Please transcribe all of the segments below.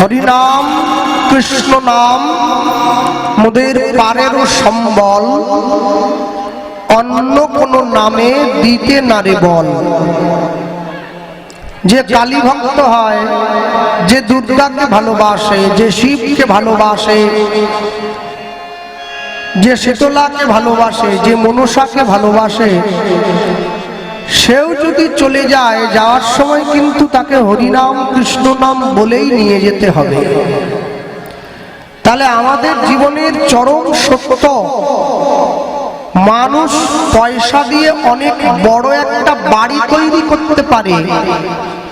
হরিনাম কৃষ্ণ নাম, মোদের পারের সম্বল। অন্য কোন নামে দিতে নারে বল। যে কালী ভক্ত হয়, যে দুর্গাকে ভালোবাসে, যে শিবকে ভালোবাসে, যে শীতলাকে ভালোবাসে, যে মনসাকে ভালোবাসে সেও যদি চলে যায়, যাওয়ার সময় কিন্তু তাকে হরিনাম কৃষ্ণ নাম বলেই নিয়ে যেতে হবে। তাহলে আমাদের জীবনের চরম সত্য, মানুষ পয়সা দিয়ে অনেক বড় একটা বাড়ি তৈরি করতে পারে,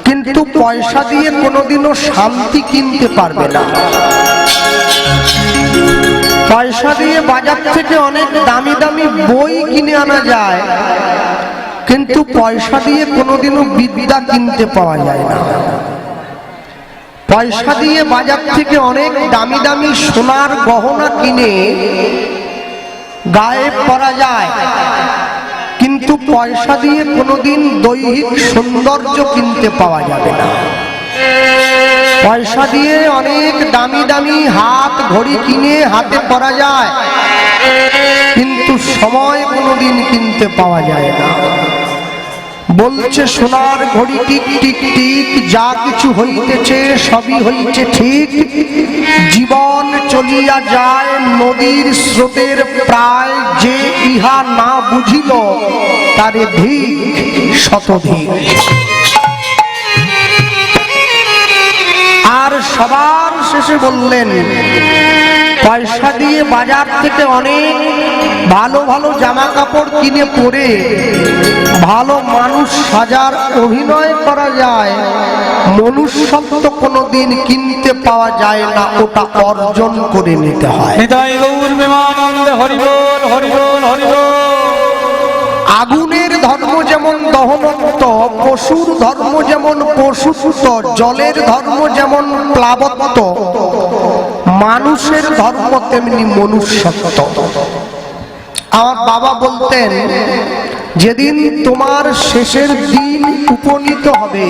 কিন্তু পয়সা দিয়ে কোনোদিনও শান্তি কিনতে পারবে না। পয়সা দিয়ে বাজার থেকে অনেক দামি দামি বই কিনে আনা যায় কিন্তু পয়সা দিয়ে কোনোদিনও বিদ্যা কিনতে পাওয়া যায় না। পয়সা দিয়ে বাজার থেকে অনেক দামি দামি সোনার গহনা কিনে গায়ে পরা যায়। কিন্তু পয়সা দিয়ে কোনোদিন দৈহিক সৌন্দর্য কিনতে পাওয়া যাবে না। পয়সা দিয়ে অনেক দামি দামি হাত ঘড়ি কিনে হাতে পরা যায়। কিন্তু সময় কোনোদিন কিনতে পাওয়া যায় না। বলছে সোনার ঘড়ি টিক টিক টিক, যা কিছু হইতেছে সবই হইছে ঠিক। জীবন চলিয়া যায় নদীর স্রোতের প্রায়, যে ইহা না বুঝিল, তারে ধিক শতধিক। আর সবার শেষে বললেন, পয়সা দিয়ে বাজার থেকে অনেক ভালো ভালো জামা কাপড় কিনে পরে ভালো মানুষ সাজার অভিনয় করা যায় মনুষ্যত্ব কোনোদিন কিনতে পাওয়া যায় না ওটা অর্জন করে নিতে হয়। আগুনের ধর্ম যেমন দহনত্ব পশুর ধর্ম যেমন পশুত্ব জলের ধর্ম যেমন প্লাবত্ব মানুষের ধর্ম তেমনি মনুষ্যত্ব। আমার বাবা বলতেন যেদিন তোমার শেষের দিন উপনীত হবে।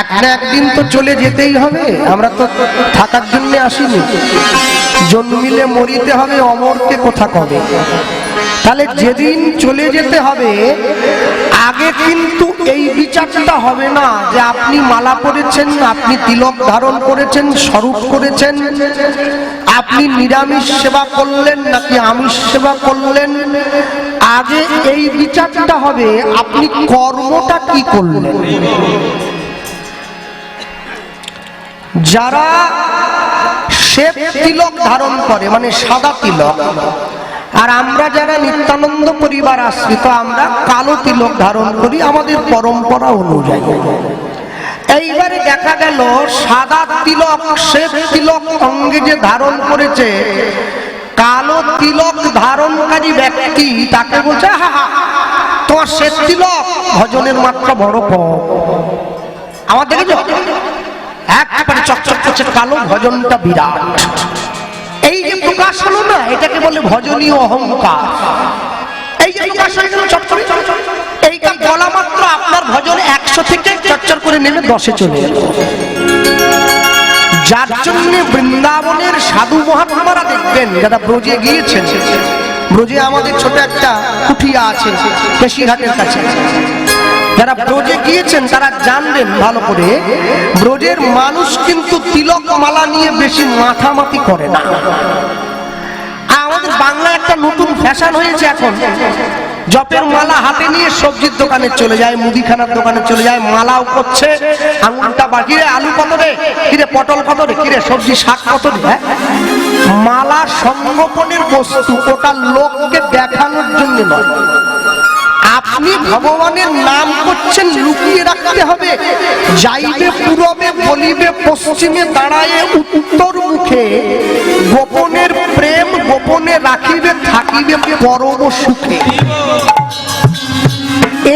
এক না একদিন তো চলে যেতেই হবে, আমরা তো থাকার জন্য আসিনি। জন্মিলে মরিতে হবে, অমরকে কোথা কবে? তাহলে যেদিন চলে যেতে হবে, আগে কিন্তু এই বিচারটা হবে না যে আপনি মালা পরেছেন, আপনি তিলক ধারণ করেছেন, স্বরূপ করেছেন, আপনি নিরামিষ সেবা করলেন নাকি আমিষ সেবা করলেন আগে এই বিচারটা হবে, আপনি কর্মটা কি করলেন? যারা শ্বেত তিলক ধারণ করে মানে সাদা তিলক, আর আমরা যারা নিত্যানন্দ পরিবার আশ্রিত আমরা কালো তিলক ধারণ করি আমাদের পরম্পরা অনুযায়ী। এইবারে দেখা গেল, সাদা তিলক, শ্বেত তিলক অঙ্গে যে ধারণ করেছে কালো তিলক ধারণকারী ব্যক্তি তাকে বলছে, হা হা, তোমার শ্বেত তিলক ভজনের মাত্রা বড় কম। আমার দেখেছ? একবারে চকচক করছে কালো ভজনটা বিরাট। এই যে প্রকাশ হলো না, এটাকে বলে ভজনীয় অহংকার। এই যে প্রকাশ হয়ে গেল চটচড়ে এইটা বলা মাত্র আপনার ভজন একশো থেকে চটচর করে নেমে দশে চলে গেল যার জন্য বৃন্দাবনের সাধু মহাত্মারা দেখবেন, যারা ব্রজে গিয়েছেন। ব্রজে আমাদের ছোট একটা কুঠিয়া আছে, কেশিঘাটের কাছে। যারা ব্রজে গিয়েছেন, তারা জানবেন ভালো করে, ব্রজের মানুষ কিন্তু তিলক মালা নিয়ে বেশি মাথামাতি করে না। আমাদের বাংলায় একটা নতুন ফ্যাশন হয়েছে এখন। জপের মালা হাতে নিয়ে সবজির দোকানে চলে যায়, মুদিখানার দোকানে চলে যায়, মালাও করছে। আঙুলটা বাকি রে আলু কত রে? কিরে পটল কত রে? কিরে সবজি শাক কত রে? হ্যাঁ? মালা সংগোপনের বস্তু ওটা লোককে দেখানোর জন্য নয়। আপনি ভগবানের নাম করছেন লুকিয়ে রাখতে হবে। যাইবে পূরবে, বলিবে পশ্চিমে, দাঁড়ায় উত্তর মুখে। গোপনের প্রেম গোপনে রাখিবে, থাকিবে পরম সুখে।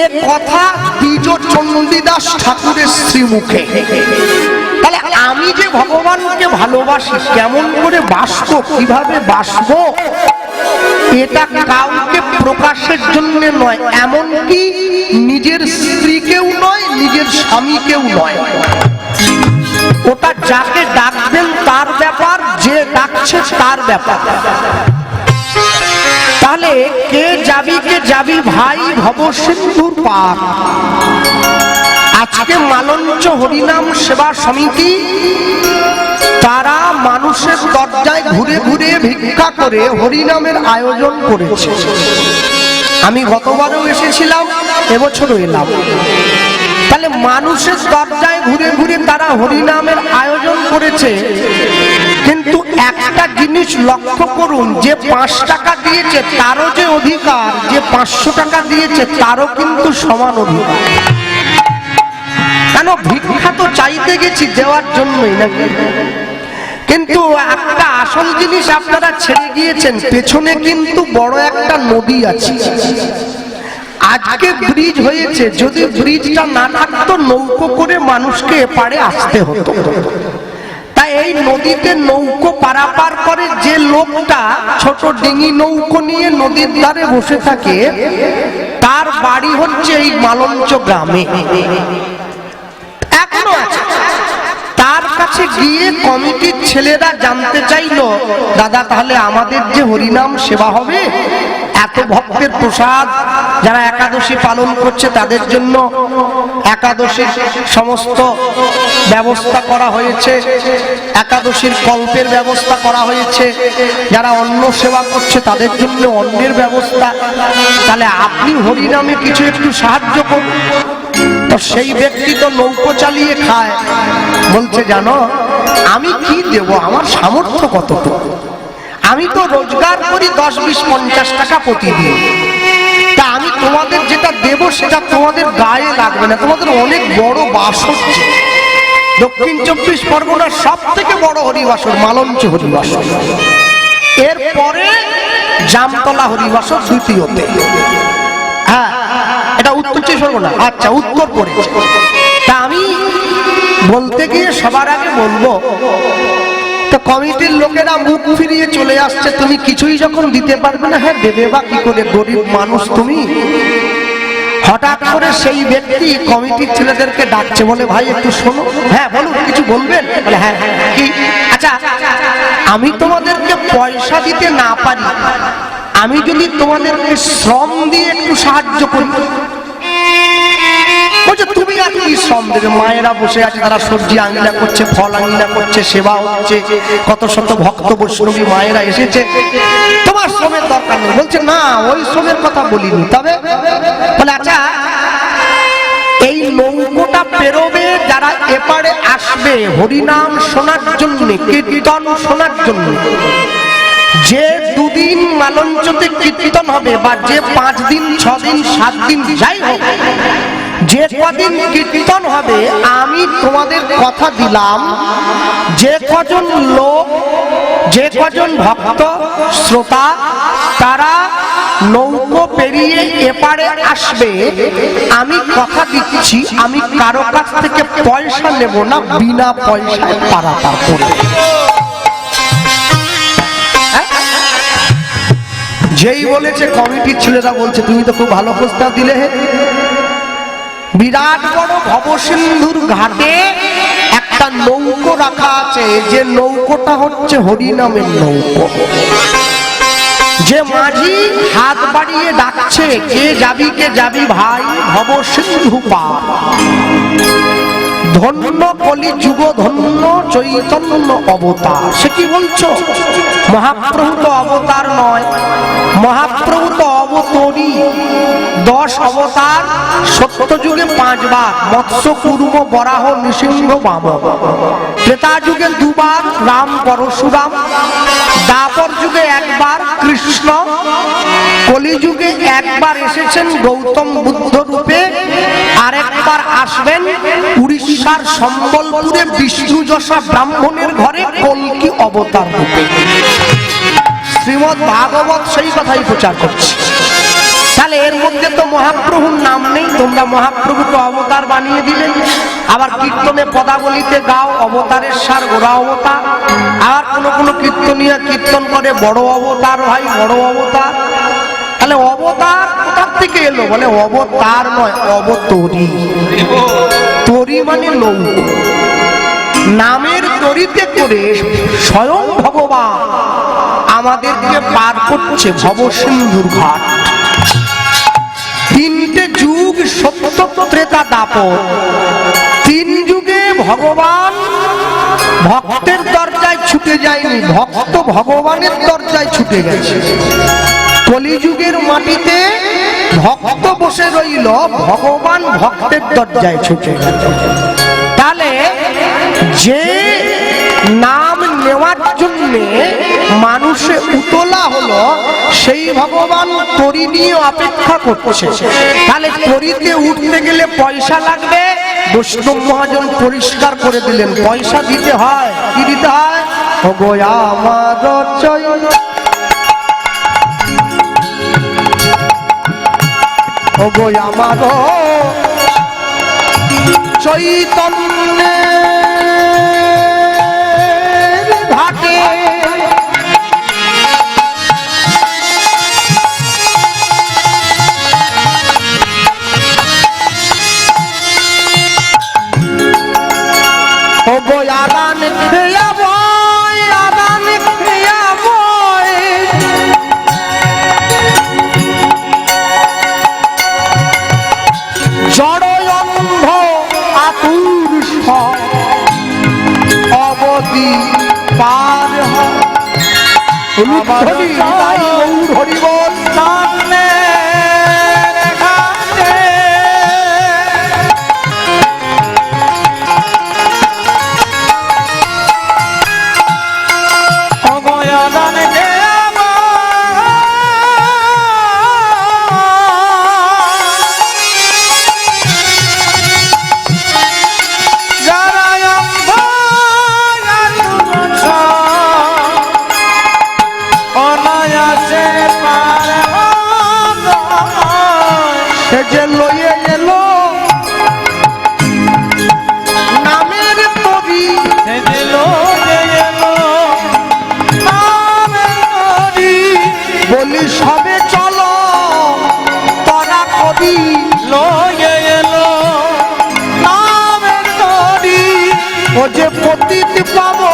এ কথা দ্বিজ চণ্ডীদাস ঠাকুরের শ্রীমুখে। তাহলে আমি যে ভগবানকে ভালোবাসি, কেমন করে বাসবো, কীভাবে বাসবো? এটা কাউকে প্রকাশের জন্য নয়, এমনকি নিজের স্ত্রীকেও নয়, নিজের স্বামীকেও নয়। ওটা যাকে ডাকবেন তার ব্যাপার, যে ডাকছে তার ব্যাপার। তাহলে কে যাবি কে যাবি ভাই ভব পার আজকে মালঞ্চ হরিনাম সেবা সমিতি তারা মানুষের দরজায় ঘুরে ঘুরে ভিক্ষা করে হরিনামের আয়োজন করেছে। আমি গতবারও এসেছিলাম, এবছরও এলাম। তাহলে মানুষের দরজায় ঘুরে ঘুরে তারা হরিনামের আয়োজন করেছে। কিন্তু একটা জিনিস লক্ষ্য করুন, যে পাঁচ টাকা দিয়েছে তারও যে অধিকার, যে পাঁচশো টাকা দিয়েছে তারও কিন্তু সমান অধিকার। কেন ভিক্ষা তো চাইতে গেছি দেওয়ার জন্যই নাকি? কিন্তু একটা আসল জিনিস আপনারা ছেড়ে গিয়েছেন, পেছনে কিন্তু বড় একটা নদী আছে। আজকে ব্রিজ হয়েছে, যদি ব্রিজটা না থাকতো নৌকো করে মানুষকে এপারে আসতে হতো। তাই এই নদীতে নৌকো পারাপার করে যে লোকটা ছোট ডিঙি নৌকো নিয়ে নদীর ধারে বসে থাকে, তার বাড়ি হচ্ছে এই মালঞ্চ গ্রামে। এখনও তার কাছে গিয়ে কমিটির ছেলেরা জানতে চাইলো, দাদা, তাহলে আমাদের যে হরিনাম সেবা হবে, এত ভক্তের প্রসাদ যারা একাদশী পালন করছে, তাদের জন্য একাদশীর সমস্ত ব্যবস্থা করা হয়েছে, একাদশীর কল্পের ব্যবস্থা করা হয়েছে, যারা অন্ন সেবা করছে, তাদের জন্য অন্নের ব্যবস্থা। তাহলে আপনি হরিনামে কিছু একটু সাহায্য করুন। তো সেই ব্যক্তি তো নৌকো চালিয়ে খায়। বলছে, জানো, আমি কি দেব? আমার সামর্থ্য কতটুকু? আমি তো রোজগার করি দশ, বিশ, পঞ্চাশ টাকা প্রতিদিন। তা আমি তোমাদের যেটা দেব, সেটা তোমাদের গায়ে লাগবে না। তোমাদের অনেক বড় বাস হচ্ছে দক্ষিণ চব্বিশ পরগনার সব থেকে বড় হরিবাসর মালঞ্চ হরিবাসর। এরপরে জামতলা হরিবাসর দ্বিতীয়তে। পরগনা আচ্ছা উত্তর পড়েছে তা আমি বলতে গিয়ে সবার আগে বলব তো কমিটির লোকেরা মুখ ফিরিয়ে চলে আসছে তুমি কিছুই যখন দিতে পারবে না হ্যাঁ দেবে বা কি করে গরিব মানুষ তুমি? হঠাৎ করে সেই ব্যক্তি কমিটির ছেলেদেরকে ডাকছে বলে ভাই একটু শোনো। হ্যাঁ বলুন কিছু বলবেন? বলে হ্যাঁ হ্যাঁ, কি? আচ্ছা আমি তোমাদেরকে পয়সা দিতে না পারি। আমি যদি তোমাদেরকে শ্রম দিয়ে একটু সাহায্য করি দেবে মায়েরা বসে আছে, তারা সবজি আঙ্গিনা করছে, ফল আঙ্গিনা করছে, সেবা হচ্ছে। কত শত ভক্ত বৈষ্ণবী মায়েরা এসেছে। তোমার শ্রমের দরকার নেই। বলছে, না, ওই শ্রমের কথা বলিনি। তবে বলে আচ্ছা এই নৌকোটা পেরোবে যারা এপারে আসবে হরিনাম শোনার জন্য, কীর্তন শোনার জন্য। যে দুদিন মালঞ্চতে কীর্তন হবে বা যে পাঁচ দিন, ছ দিন, সাত দিন, যাই হোক যে কদিন কীর্তন হবে, আমি তোমাদের কথা দিলাম। যে কজন লোক, যে কজন ভক্ত, শ্রোতা, তারা নৌকো পেরিয়ে এপারে আসবে, আমি কথা দিচ্ছি, আমি কারও কাছ থেকে পয়সা নেব না, বিনা পয়সায় পারাপার করব যেই বলেছে কমিটির ছেলেরা বলছে, তুমি তো খুব ভালো প্রস্তাব দিলে হে। বিরাট বড় ভবসিন্ধুর ঘাটে একটা নৌকো রাখা আছে। যে নৌকোটা হচ্ছে হরিনামের নৌকো। যে মাঝি হাত বাড়িয়ে ডাকছে, কে যাবি কে যাবি ভাই ভবসিন্ধু পা? ধন্য কলি যুগ, ধন্য চৈতন্য অবতার। সে কি বলছো? মহাপ্রভু তো অবতার নয়, মহাপ্রভু তো অবতরী দশ অবতার সত্য যুগে পাঁচবার মৎস্য কুর্ম বরাহ, নৃসিংহ বাম ত্রেতা যুগে দুবার, রাম, পরশুরাম। দাপর যুগে একবার, কৃষ্ণ। কলিযুগে একবার এসেছেন গৌতম বুদ্ধ রূপে। আরেকবার আসবেন উড়িষ্যার সম্বলপুরে বিষ্ণু যশা ব্রাহ্মণের ঘরে কলকি অবতার রূপে। শ্রীমদ ভাগবত সেই কথাই প্রচার করছে। তাহলে এর মধ্যে তো মহাপ্রভুর নাম নেই, তোমরা মহাপ্রভুকে অবতার বানিয়ে দিলে। আবার কীর্তনে পদাবলিতে গাও, অবতারের সার ওরা অবতার। আর কোন কোন কীর্তনীয় কীর্তন করে বড় অবতার ভাই বড় অবতার। তাহলে অবতার কোথার থেকে এলো? বলে অবতার নয়, অবতরী। তরি মানে লৌহ নামের তরিতে করে স্বয়ং ভগবান আমাদেরকে পার করছে ভবসিন্ধুর ঘাট। সত্য ত্রেতা তিন যুগে ভগবান ভক্তের দরজায় ছুটে যায়নি, ভক্ত ভগবানের দরজায় ছুটে গেছে। কলিযুগের মাটিতে ভক্ত বসে রইল, ভগবান ভক্তের দরজায় ছুটে গেল। তাহলে যে নাম নেওয়ার জন্য মানুষে উতলা হলো, সেই ভগবান তরি নিয়ে অপেক্ষা করছে। তাহলে তরিতে উঠতে গেলে পয়সা লাগবে? বৈষ্ণব মহাজন পরিষ্কার করে দিলেন, পয়সা দিতে হয়, কি দিতে হয়? আমার চৈ আমার চৈতন্যের আদান আদান জড় অন্ধ আতুর অবধি পার হয়। পতিত পাবন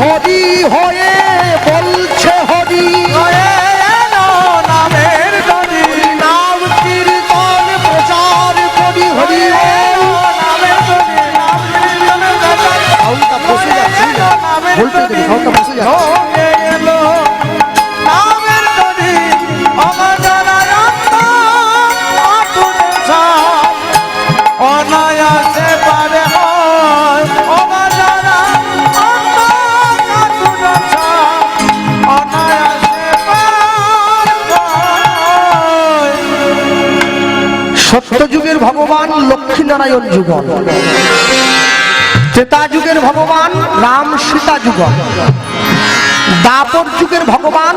হরি হয়ে বলছে হরি। নামের নদী নাম কীর্তন প্রচার করি। হরি খাউনটা বসে যাচ্ছে। সত্য যুগের ভগবান লক্ষ্মীনারায়ণ যুগল। ত্রেতা যুগের ভগবান রাম সীতা যুগল। দাপর যুগের ভগবান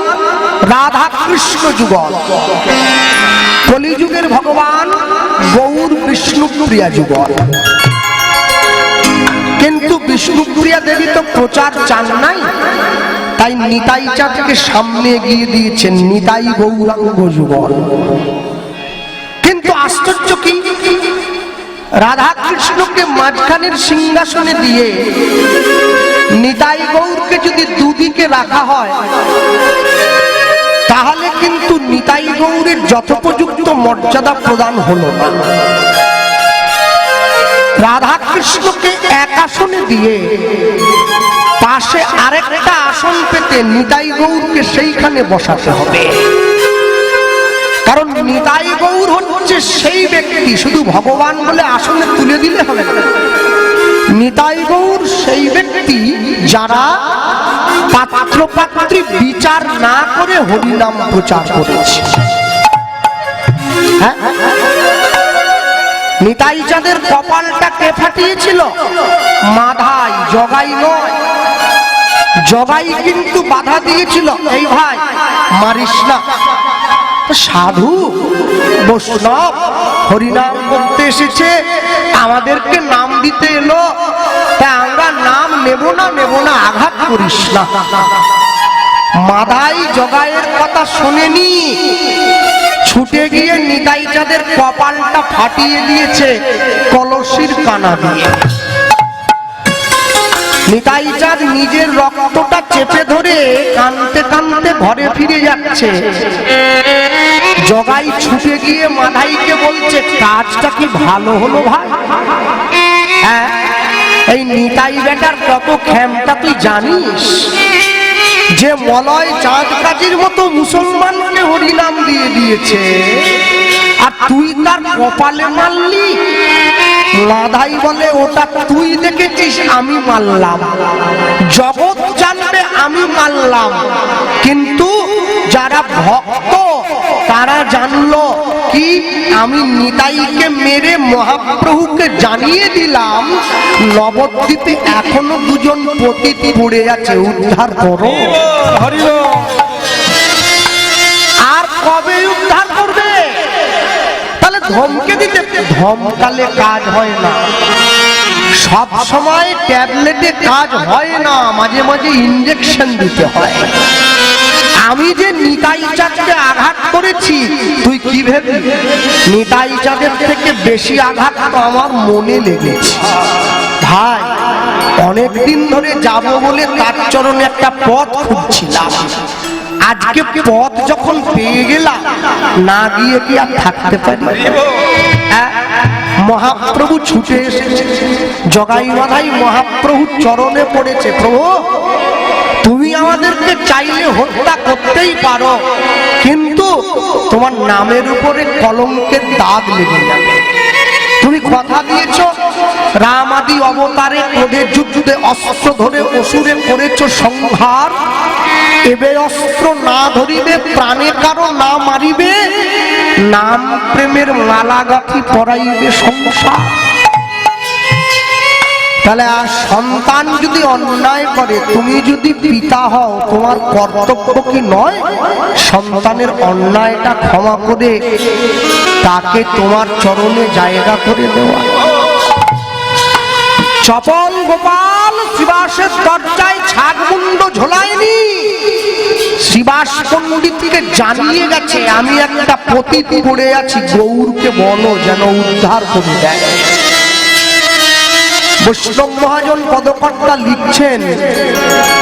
রাধা কৃষ্ণ যুগল। কলিযুগের ভগবান গৌর বিষ্ণুপ্রিয়া যুগল। কিন্তু বিষ্ণুপ্রিয়া দেবী তো প্রচার চান নাই, তাই নিতাই চাঁদকে সামনে এগিয়ে দিয়েছেন নিতাই গৌরাঙ্গ যুগল। আশ্চর্য কি। রাধা কৃষ্ণকে মাঝখানের সিংহাসনে দিয়ে নিতাই গৌরকে যদি দুদিকে রাখা হয়, তাহলে কিন্তু নিতাই গৌরের যথোপযুক্ত মর্যাদা প্রদান হলো রাধা কৃষ্ণকে এক আসনে দিয়ে পাশে আরেকটা আসন পেতে নিতাই গৌরকে সেইখানে বসাতে হবে। নিতাই গৌর হচ্ছে সেই ব্যক্তি। শুধু ভগবান বলে আসনে তুলে দিলে হবে না। নিতাই গৌর সেই ব্যক্তি যারা পাত্র পাত্রী বিচার না করে হরিনাম প্রচার করেছে। হ্যাঁ? নিতাই চাঁদের কপালটা কে ফাটিয়েছিল? মাধাই, জগাই নয়। জগাই কিন্তু বাধা দিয়েছিল। এই ভাই, মারিস না। সাধু, বৈষ্ণব, হরিনাম করতে এসেছে, আমাদেরকে নাম দিতে এলো। তা আমরা নাম নেব না নেব না, আঘাত করিস না। মাদাই জগায়ের কথা শোনেনি। ছুটে গিয়ে নিতাই চাঁদের কপালটা ফাটিয়ে দিয়েছে কলসির কানা দিয়ে। নিতাই চাঁদ নিজের রক্তটা চেপে ধরে কানতে কানতে ঘরে ফিরে যাচ্ছে। জগাই ছুটে গিয়ে মাধাইকে বলছে, কাজটা কি ভালো হলো ভাই? হ্যাঁ এই নিতাই বেটার কত ক্ষমতা তুই জানিস? যে মলয় চাঁদ কাজীর মতো মুসলমান মুসলমানকে হরিনাম দিয়ে দিয়েছে, আর তুই তার কপালে মারলি? মাধাই বলে ওটা তুই দেখেছিস, আমি মানলাম জগৎ জানবে, আমি মানলাম কিন্তু যারা ভক্ত, তারা জানলো কি? আমি নিতাইকে মেরে মহাপ্রভুকে জানিয়ে দিলাম, নবদ্বীপে এখনও দুজন পতিত পড়ে আছে, উদ্ধার করো। হরি ধমকে দিতে। ধমকালে কাজ হয় না। সব সময় ট্যাবলেটে কাজ হয় না, মাঝে মাঝে ইঞ্জেকশন দিতে হয়। আমি যে নিতাই চাঁদকে আঘাত করেছি, তুই কি ভেবি নিতাই চাঁদের থেকে বেশি আঘাত তো আমার মনে লেগেছে। ভাই, অনেকদিন ধরে যাব বলে তার চরণে একটা পথ খুঁজছিলাম। আজকে পথ যখন পেয়ে গেলাম, না গিয়ে কি আর থাকতে পারি হ্যাঁ? মহাপ্রভু ছুটে এসেছে জগাই মাধাই মহাপ্রভু চরণে পড়েছে, প্রভু, তুমি আমাদেরকে চাইলে হত্যা করতেই পারো, কিন্তু তোমার নামের উপরে কলঙ্কের দাগ লেগে যাবে তুমি কথা দিয়েছ, রাম আদি অবতারে ক্রোধের যুদ্ধে, অস্ত্র ধরে, অসুরে করেছ, সংহার এবে অস্ত্র না ধরিবে প্রাণে কারও না মারিবে, নাম প্রেমের মালা গাঁথি পরাইবে সংসার। তাহলে আর সন্তান যদি অন্যায় করে, তুমি যদি পিতা হও, তোমার কর্তব্য কি নয়? সন্তানের অন্যায়টা ক্ষমা করে তাকে তোমার চরণে জায়গা করে দেওয়া। চপল গোপাল! শিবাসের দরজায় ছাগমুন্ড ঝোলায়নি। শিবাস পণ্ডিতকে জানিয়ে গেছে, আমি একটা পতিত পড়ে আছি, গৌরকে বলো যেন উদ্ধার করে দেয়। বৈষ্ণব মহাজন পদকর্তা লিখছেন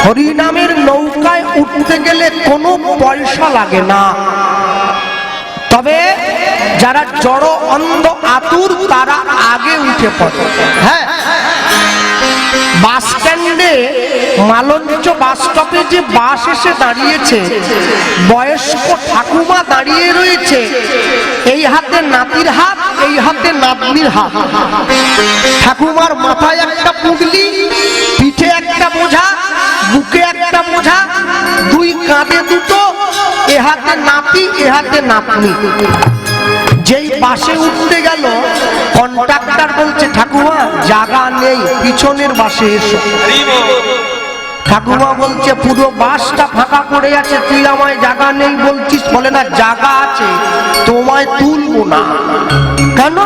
হরিনামের নৌকায় উঠতে গেলে কোনো পয়সা লাগে না। তবে যারা জড় অন্ধ আতুর, তারা আগে উঠে পড়ে। হ্যাঁ বাস স্ট্যান্ডে মালঞ্চ বাস স্টপে যে বাস এসে দাঁড়িয়েছে, বয়স্ক ঠাকুমা দাঁড়িয়ে রয়েছে। এই হাতে নাতির হাত, এই হাতে নাতনির হাত। ঠাকুমার মাথায় একটা পুগলি পিঠে একটা বোঝা, বুকে একটা বোঝা, দুই কাঁধে দুটো, এ হাতে নাতি, এ হাতে নাতনি। যেই বাসে উঠতে গেল কন্ট্রাক্টর বলছে, ঠাকুমা, জায়গা নেই, পিছনের বাসে এসো। ঠাকুমা বলছে, পুরো বাসটা ফাঁকা পড়ে আছে, তুই আমায় জায়গা নেই বলছিস? বলে, না, জায়গা আছে, তোমায় তুলবো না। কেন?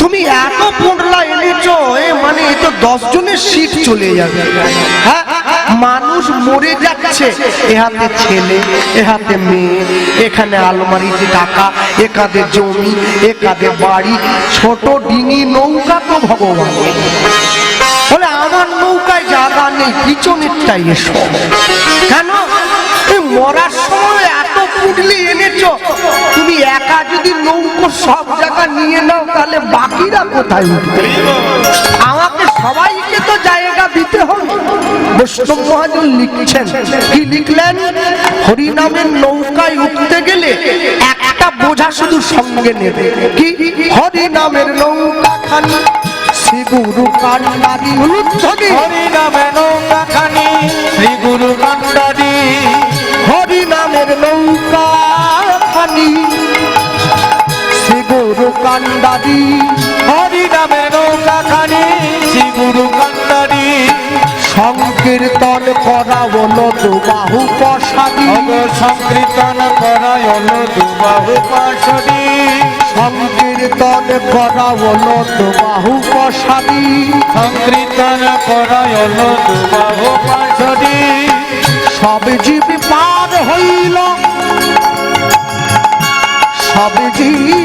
তুমি এত পোটলা এনেছো মানে এ তো দশ জনের সিট চলে যাবে। হ্যাঁ? মানুষ মরে যাচ্ছে। এ হাতে ছেলে, এ হাতে মেয়ে, এখানে আলমারিতে টাকা এ কাঁধে জমি, এ কাঁধে বাড়ি, ছোট ডিঙি নৌকা তো ভগবান। বলে, আমার নৌকায় জায়গা নেই, পিছনেরটাই এসো। কেন? মরার সময় এত কুটলি এনেছো। তুমি একা যদি নৌকো সব জায়গা নিয়ে নাও, তাহলে বাকিরা কোথায় উঠবে? আমাকে সবাইকে তো জায়গা দিতে হবে। বৈষ্ণব মহাজন লিখছেন। কি লিখলেন? হরিনামের নৌকায় উঠতে গেলে একটা বোঝা শুধু সঙ্গে নেবে। কি? হরিনামের নৌকা খানি শ্রী গুরু কান্ডারি। উলুধ্বনি হরি নৌকা খানি শ্রী গুরু কান্ডারি। হরিনামের নৌকা খানি শ্রী গুরু কান্ডারি। হরি নামে নৌকা খানি শ্রী গুরু কান্ডারি। সংকীর্তন করা হলো দুবাহু প্রসাদী। সংকীর্তন করায় হল দুবাহু পাশরি সংকীর্তন করা হলো দুবাহু প্রসাদী। সংকীর্তন করায় হল দুবাহু পাশরি সব জীব পার হইল সব জীব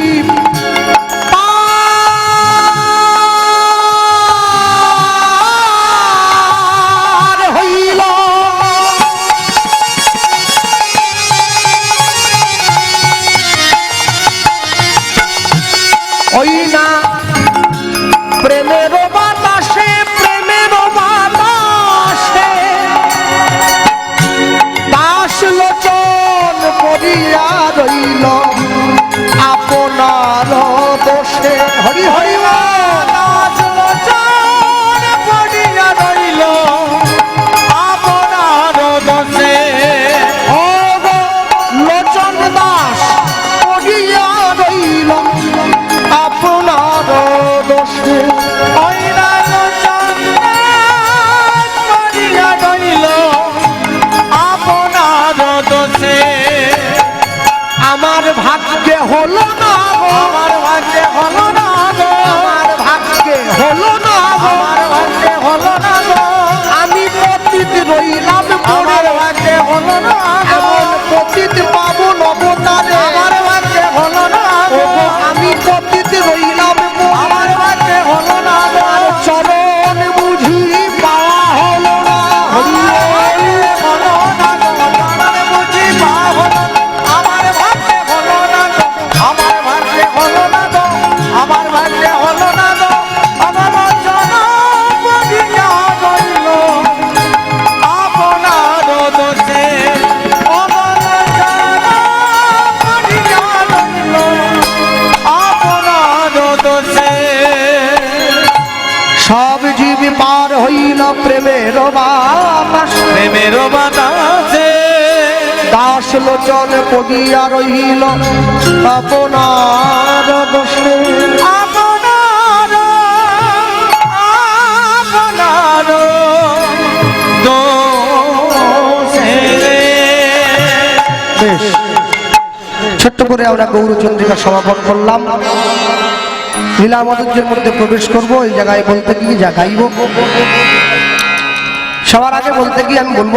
হলো না গো। আমার ভাগ্যে হলো না গো। আমার ভাগ্যে হলো না গো। আমার ভাগ্যে হলো না গো। আমি পতিত রইলাম আমার ভাগ্যে হলো না সব জীব পার হইল প্রেমের বাতাস প্রেমের বাতাসে দাস লোচন পগিয়া রহিল আপনার দোষে আপনার আপনার বেশ। ছোট্ট করে আমরা গৌরচন্দ্রিকা সমাপন করলাম। লীলা মধ্যে প্রবেশ করব, এই জায়গায় বলতে গিয়ে যা গাইব। সবার আগে বলতে গিয়ে আমি বলব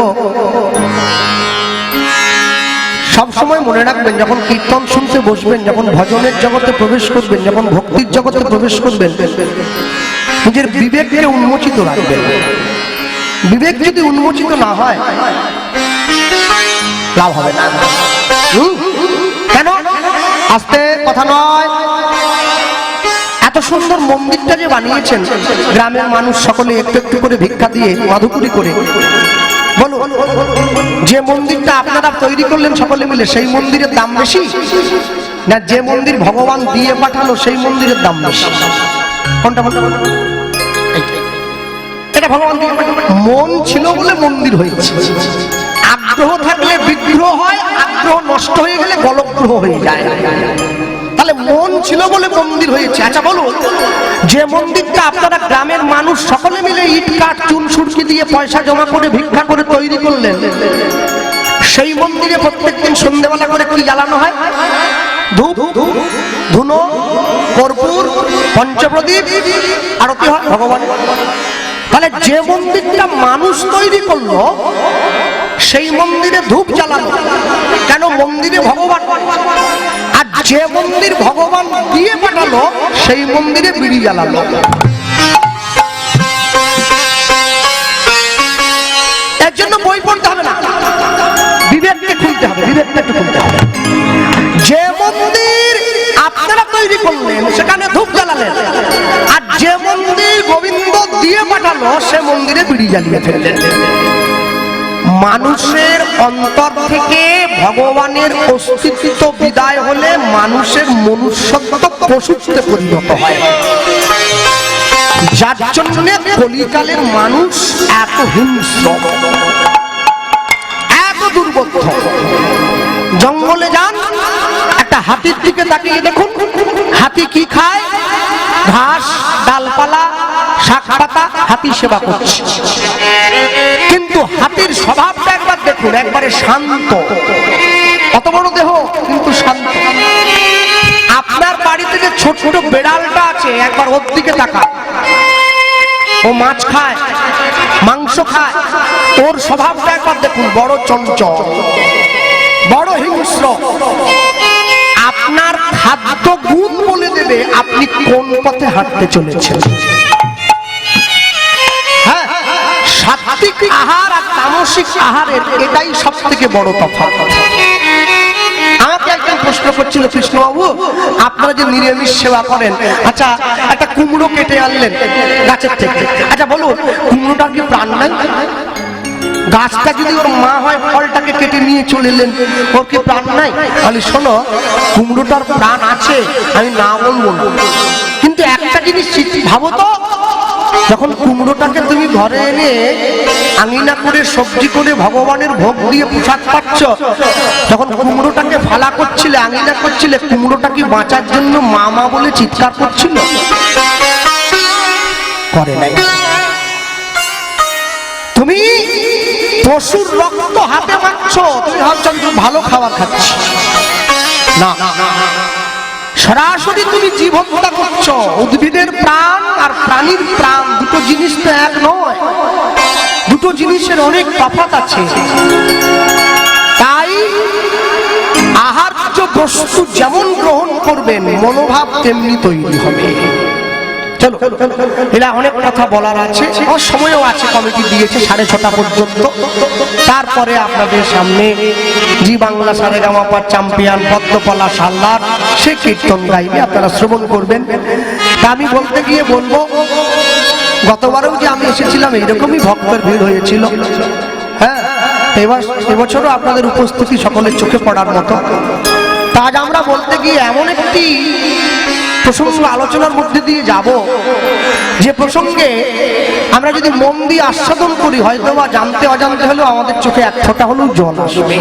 সব সময় মনে রাখবেন, যখন কীর্তন শুনতে বসবেন, যখন ভজনের জগতে প্রবেশ করবেন, যখন ভক্তির জগতে প্রবেশ করবেন, নিজের বিবেককে উন্মোচিত রাখবেন। বিবেক যদি উন্মোচিত না হয়, লাভ হবে না। কেন? আস্তে, কথা নয়। সুন্দর মন্দিরটা যে বানিয়েছেন, গ্রামের মানুষ সকলে একটু একটু করে ভিক্ষা দিয়ে মাধুকুরি করে। বলো, যে মন্দিরটা আপনারা তৈরি করলেন সকলে মিলে, সেই মন্দিরের দাম বেশি? না, যে মন্দির ভগবান দিয়ে পাঠালো, সেই মন্দিরের দাম বেশি? কোনটা বলতে এটা ভগবান দিয়ে মন ছিল বলে মন্দির হয়েছে। আগ্রহ থাকলে বিগ্রহ হয়, আগ্রহ নষ্ট হয়ে গেলে গলগ্রহ হয়ে যায়। তাহলে মন ছিল বলে মন্দির হয়েছে। আচ্ছা বলো যে মন্দিরটা আপনারা গ্রামের মানুষ সকলে মিলে ইট, কাঠ, চুন, সুরকি দিয়ে পয়সা জমা করে, ভিক্ষা করে তৈরি করলেন, সেই মন্দিরে প্রত্যেকদিন সন্ধ্যেবেলা করে কি জ্বালানো হয়? ধূপ ধুনো, কর্পূর, পঞ্চপ্রদীপ, আরতি হয় ভগবান তাহলে যে মন্দিরটা মানুষ তৈরি করল, সেই মন্দিরে ধূপ জ্বালানো কেন মন্দিরে ভগবান? যে মন্দির ভগবান দিয়ে পাঠালো, সেই মন্দিরে বিড়ি জ্বালালো। এর জন্য বই পড়তে হবে না। বিবেককে খুলতে হবে, বিবেককে একটু খুলতে হবে। যে মন্দির আপনারা তৈরি করলেন, সেখানে ধূপ জ্বালালেন। আর যে মন্দির গোবিন্দ দিয়ে পাঠালো, সে মন্দিরে বিড়ি জ্বালিয়ে ফেললেন। মানুষের অন্তর থেকে ভগবানের অস্তিত্ব বিদায় হলে মানুষের মনুষ্যত্ব পশুত্বে পরিণত হয়। যার জন্য কলিকালের মানুষ এত হিংস্র, এত দুর্বোধ্য। জঙ্গলে যান, একটা হাতির দিকে তাকিয়ে দেখুন। হাতি কি খায়? ঘাস, ডালপালা শাক পাতা হাতি সেবা করছে। হাতির স্বভাবটা একবার দেখুন, একবারে শান্ত। অত বড় দেহ, কিন্তু শান্ত। আপনার বাড়িতে যে ছোট ছোট বেড়ালটা আছে, একবার ওর দিকে তাকা ও মাছ খায়, মাংস খায়, ওর স্বভাবটা একবার দেখুন, বড় চঞ্চল, বড় হিংস্র। আপনার খাদ্য গুণ বলে দেবে আপনি কোন পথে হাঁটতে চলেছেন। সাত্বিক আহার আর তামসিক আহারের এটাই সব থেকে বড় তফাৎ। আমাকে একজন প্রশ্ন করছিল, কৃষ্ণবাবু, আপনারা যে নিরামিষ সেবা করেন আচ্ছা একটা কুমড়ো কেটে আনলেন গাছের থেকে। আচ্ছা বলুন, কুমড়োটার কি প্রাণ নাই? গাছটা যদি ওর মা হয়, ফলটাকে কেটে নিয়ে চলে এলেন, ওর কি প্রাণ নাই? তাহলে শোনো, কুমড়োটার প্রাণ আছে, আমি না বলব কিন্তু একটা জিনিস ভাবো তো যখন কুমড়োটাকে তুমি ঘরে এনে আঙিনা করে সবজি করে ভগবানের ভোগ দিয়ে পোশাক পাচ্ছ, যখন কুমড়োটাকে ফালা করছিলে, আঙিনা করছিলে, কুমড়োটা কি বাঁচার জন্য মা মা বলে চিৎকার করছিল? করে নাই। তুমি পশুর রক্ত হাতে মাখছ, তুমি ভাবছ ভালো খাবার খাচ্ছি। না। সরাসরি তুমি জীব হত্যা করছ। উদ্ভিদের প্রাণ আর প্রাণীর প্রাণ দুটো জিনিস তো এক নয়। দুটো জিনিসের অনেক তফাত আছে। তাই আহার্য বস্তু যেমন গ্রহণ করবেন, মনোভাব তেমনি তৈরি হবে। চলো এটা অনেক কথা বলার আছে, আমার সময়ও আছে, কমিটি দিয়েছে সাড়ে ছটা পর্যন্ত। তারপরে আপনাদের সামনে জি বাংলা সারে গামাপার চ্যাম্পিয়ন পদ্মপলা সাল্লার সে কীর্তন গাইবে, আপনারা শ্রবণ করবেন। তা আমি বলতে গিয়ে বলব, গতবারেও যে আমি এসেছিলাম, এইরকমই ভক্তের ভিড় হয়েছিল। হ্যাঁ এবার এবছরও আপনাদের উপস্থিতি সকলের চোখে পড়ার মতো। তা আমরা বলতে গিয়ে এমন একটি প্রসঙ্গ আলোচনার মধ্যে দিয়ে যাব। যে প্রসঙ্গে আমরা যদি মন দিয়ে আস্বাদন করি হয়তো বা জানতে অজান্তে হলেও আমাদের চোখে এক ফোঁটা হলেও জল আসবে।